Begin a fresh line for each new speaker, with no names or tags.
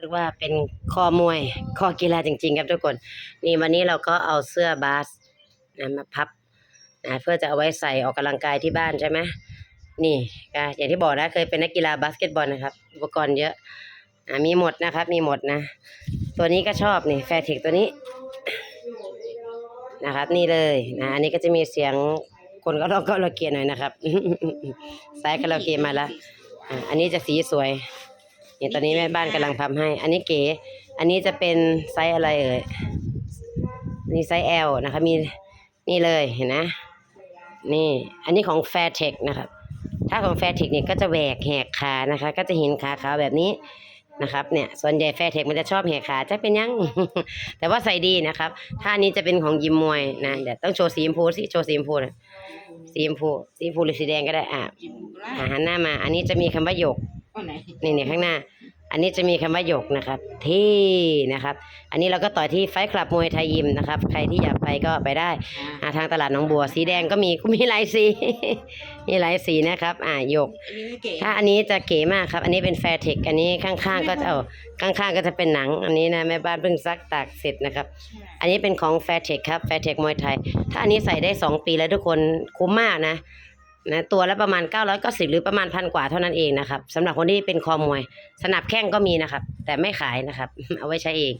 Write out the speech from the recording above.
เรียกว่าเป็นคอมวยคอกีฬาจริง ๆ ครับทุกคน นี่วันนี้เราก็เอาเสื้อบาสนะมาพับนะเพื่อจะเอาไว้ใส่ออกกำลังกายที่บ้านใช่ไหมนี่ก็อย่างที่บอกนะเคยเป็นนักกีฬาบาสเกตบอลนะครับ อุปกรณ์เยอะอะมีหมดนะครับ มีหมดนะ ตัวนี้ก็ชอบนี่แฟร์เทคตัวนี้นะครับ นี่เลยนะอันนี้ก็จะมีเสียงคนก็ร้องก็ระเกียหน่อยนะครับสายก็ระเกียมาแล้วอะอันนี้จะสีสวย นี่ตอนนี้แม่บ้านกำลังทำให้ อันนี้เก๋ อันนี้จะเป็นไซส์อะไรเอ่ยนี่ไซส์ L นะคะ มีนี่เลยเห็นนะ นี่ อันนี้ของ Fairtech นะครับ ถ้าของ Fairtech เนี่ยก็จะแหวกแหกขานะคะ ก็จะเห็นขาขาวแบบนี้นะครับเนี่ยส่วนใหญ่ Fairtech มันจะชอบแหกขาจะเป็นยัง แต่ว่าใส่ดีนะครับถ้าอันนี้จะเป็นของยิมมวยนะเดี๋ยวต้องโชว์สีชมพูสิโชว์สีชมพูนะสีชมพูสีชมพูหรือสีแดงก็ได้อะ
จิมก็ได้
อะหันหน้ามา อันนี้จะมีคำว่าหยก
ก็ไห น
นี่เนี่ยข้างหน้า อันนี้จะมีคำว่าหยกนะครับ ที่นะครับ อันนี้เราก็ต่อที่ไฟคลับมวยไทยยิมนะครับ ใครที่อยากไปก็ไปได้อ่าทางตลาดหนองบัว สีแดงก็มีก็มีหลายสี มีหลายสีนะครับ อ่าหยก
อันนี้เก๋
ถ้าอันนี้จะเก๋มากครับ อันนี้เป็นแฟร์เทค อันนี้ข้างๆก็จะเอาข้างๆก็จะเป็นหนัง อันนี้นะแม่บ้านเพิ่งซักตากเสร็จนะครับ อันนี้เป็นของแฟร์เทคครับ แฟร์เทคมวยไทย ถ้าอันนี้ใส่ได้ 2 ปีแล้วทุกคนคุ้มมากนะ นะตัวละประมาณ 990 หรือประมาณพันกว่าเท่านั้นเองนะครับสำหรับคนที่เป็นคอมวย สนับแข้งก็มีนะครับ แต่ไม่ขายนะครับ เอาไว้ใช้เอง